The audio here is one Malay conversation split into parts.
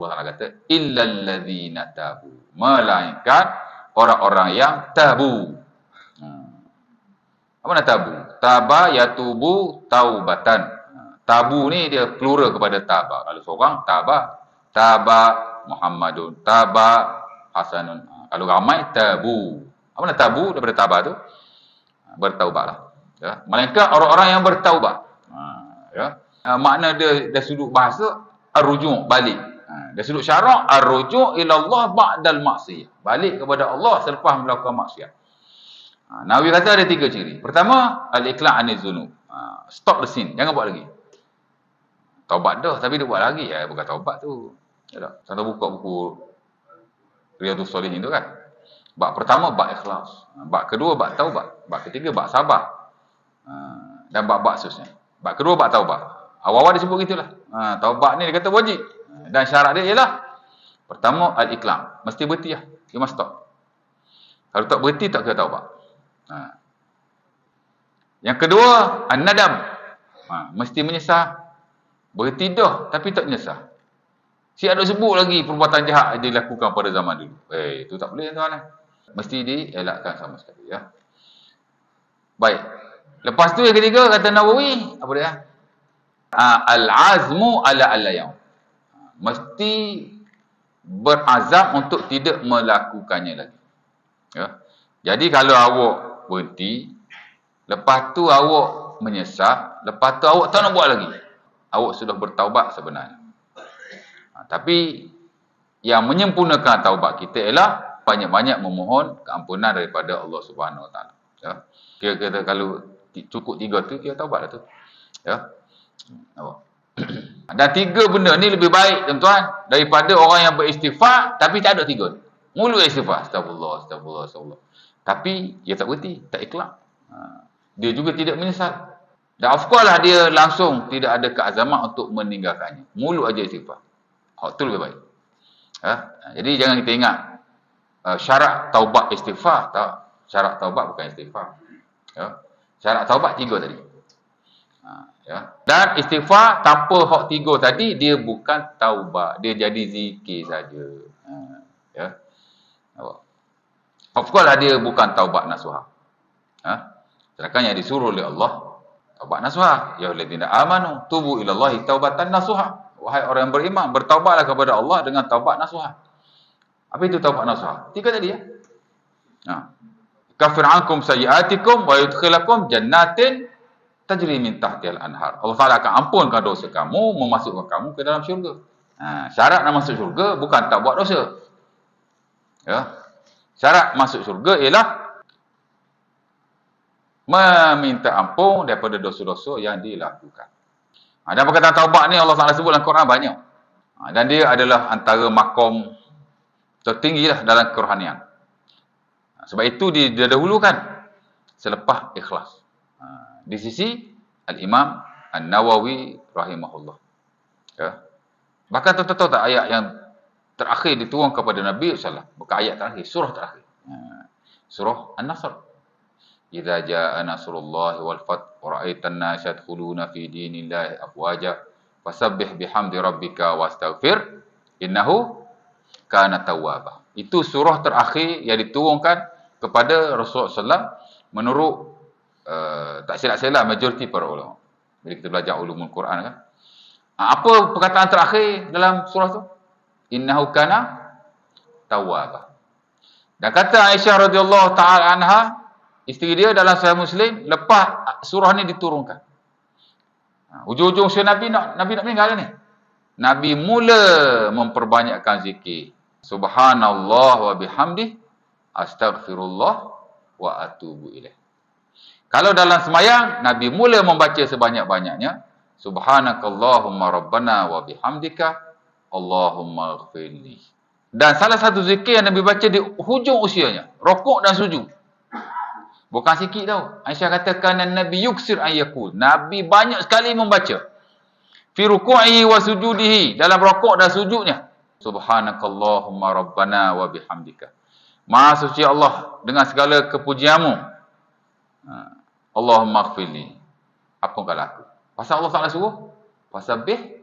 Allah Taala kata illal ladzina tabu. Melainkan orang-orang yang tabu. Ha. Apa nak tabu? Taba yatubu taubatan. Ha. Tabu ni dia plural kepada taba. Kalau seorang taba, taba Muhammadun, taba Hasanun. Ha. Kalau ramai tabu. Apa nak tabu daripada taba tu? Bertaubatlah. Ya. Melainkan orang-orang yang bertaubat. Ha. Ya. Makna dia dari sudut bahasa arrujuk balik. Ha. Dari sudut syarak arrujuk ila Allah ba'dal maksiyah. Balik kepada Allah selepas melakukan maksiat. Ha, Nawawi kata ada tiga ciri. Pertama, al-iqla' anil zunub. Ha, stop the sin. Jangan buat lagi. Taubat dah tapi dia buat lagi. Ya, bukan taubat tu. Ya? Satu buka buku Riyadus Solihin tu kan. Bak pertama, bak ikhlas. Ha, bak kedua, bak taubat. Bak ketiga, bak sabar. Ha, dan bak-bak seterusnya. Bak kedua, bak taubat. Awal-awal dia sebut gitulah. Ha, taubat ni dia kata wajib. Dan syarat dia ialah pertama, al-iqla'. Mesti berhenti lah. You must stop. Kalau tak berhenti, tak kira taubat. Ha. Yang kedua, an-nadam. Ha. Mesti menyesal. Berhenti dah, tapi tak menyesal. Si ada sebut lagi perbuatan jahat yang dilakukan pada zaman dulu. Eh, itu tak boleh tuan. Mesti dielakkan sama sekali. Ya. Baik. Lepas tu yang ketiga, kata Nawawi, apa dia? Ha, Al-azmu ala al-layam. Mesti berazam untuk tidak melakukannya lagi. Ya. Jadi kalau awak berhenti, lepas tu awak menyesal, lepas tu awak tak nak buat lagi. Awak sudah bertaubat sebenarnya. Ha, tapi yang menyempurnakan taubat kita ialah banyak-banyak memohon keampunan daripada Allah Subhanahu Wa Taala. Ya. Kira-kira kalau cukup tiga tu kira taubat lah tu. Ya. Awak. Dan tiga benda ni lebih baik tuan-tuan daripada orang yang beristighfar tapi tak ada tiga. Mulut istighfar, astagfirullah, astagfirullah, astagfirullah. Tapi dia tak berhenti, tak ikhlas. Ha. Dia juga tidak menyesal. Dan of course lah dia langsung tidak ada keazaman untuk meninggalkannya. Mulut aja istighfar. Hak tu lebih baik. Ha? Jadi jangan kita ingat uh, syarat taubat istighfar. Tak. Syarat taubat bukan istighfar. Ya? Syarat taubat tiga tadi. Ya? Dan istighfar tanpa hak tiga tadi dia bukan taubat. Dia jadi zikir saja. Ha, ya? Of course lah dia bukan taubat nasuhah. Ha? Sedangkan yang disuruh oleh Allah, taubat nasuhah. Ya Allah amanu, tubu ilallahi taubatan nasuhah. Wahai orang yang beriman, bertaubatlah kepada Allah dengan taubat nasuhah. Apa itu taubat nasuhah? Tiga tadi ya. Ha. Kafir ankum sayiatikum wa yudkhilakum jannatin tajri min tahtihal anhar. Allah Taala akan ampunkan dosa kamu, memasukkan kamu ke dalam syurga. Ha, syarat nak masuk syurga bukan tak buat dosa. Ya, Syarat masuk syurga ialah meminta ampun daripada dosa-dosa yang dilakukan. Ha, dan perkataan taubat ni Allah Taala sebut dalam Quran banyak. Ha, dan dia adalah antara makom tertinggi lah dalam kerohanian. Ha, sebab itu didahulukan selepas ikhlas. Ha, di sisi Al-Imam An-Nawawi rahimahullah. Ya. Bahkan tahu-tahu tak ayat yang terakhir diturun kepada Nabi SAW. Bukan ayat terakhir, surah terakhir. Ha. Surah An-Nasr. Iza ja'a nasrullah wal fath wa ra'aitan nas yadkhuluna fi dinillahi afwaja fasabbih bihamdi rabbika wastaghfir innahu kana tawwaba. Itu surah terakhir yang diturunkan kepada Rasulullah SAW menurut uh, tak silap-silap majoriti para ulama. Bila kita belajar ulumul Quran kan. Ha, apa perkataan terakhir dalam surah tu? innahu kana tawwaba. Dan kata Aisyah radhiyallahu taala anha, isteri dia dalam Sahih Muslim lepas surah ni diturunkan. Ha, ujung-ujung surah Nabi nak Nabi nak meninggal ni. Nabi mula memperbanyakkan zikir. Subhanallah wa bihamdi astaghfirullah wa atubu ilaih. Kalau dalam semayang, Nabi mula membaca sebanyak-banyaknya. Subhanakallahumma rabbana wa bihamdika Allahumma ghafirli. Dan salah satu zikir yang Nabi baca di hujung usianya. Rokok dan sujud. Bukan sikit tau. Aisyah katakan Nabi yuksir ayyakul. Nabi banyak sekali membaca. Fi ruku'i wa sujudihi. Dalam rokok dan sujudnya. Subhanakallahumma rabbana wa bihamdika. Maha suci Allah dengan segala kepujianmu. Ha. Allahumma ghafirli. Apa kau laku? Pasal Allah Ta'ala suruh? Pasal bih?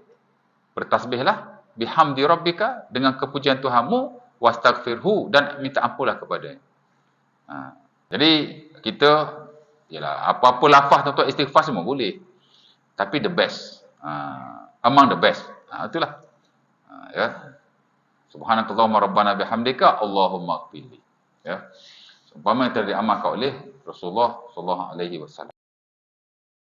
Bertasbihlah bihamdi rabbika dengan kepujian Tuhanmu wastaghfirhu dan minta ampunlah kepada. Ha. Jadi kita yalah apa-apa lafaz untuk istighfar semua boleh. Tapi the best. Ha. among the best. Ha, itulah. Ha, ya. Subhanakallahumma rabbana bihamdika Allahumma qfirli. Ya. Umpama yang diamalkan oleh Rasulullah sallallahu alaihi wasallam.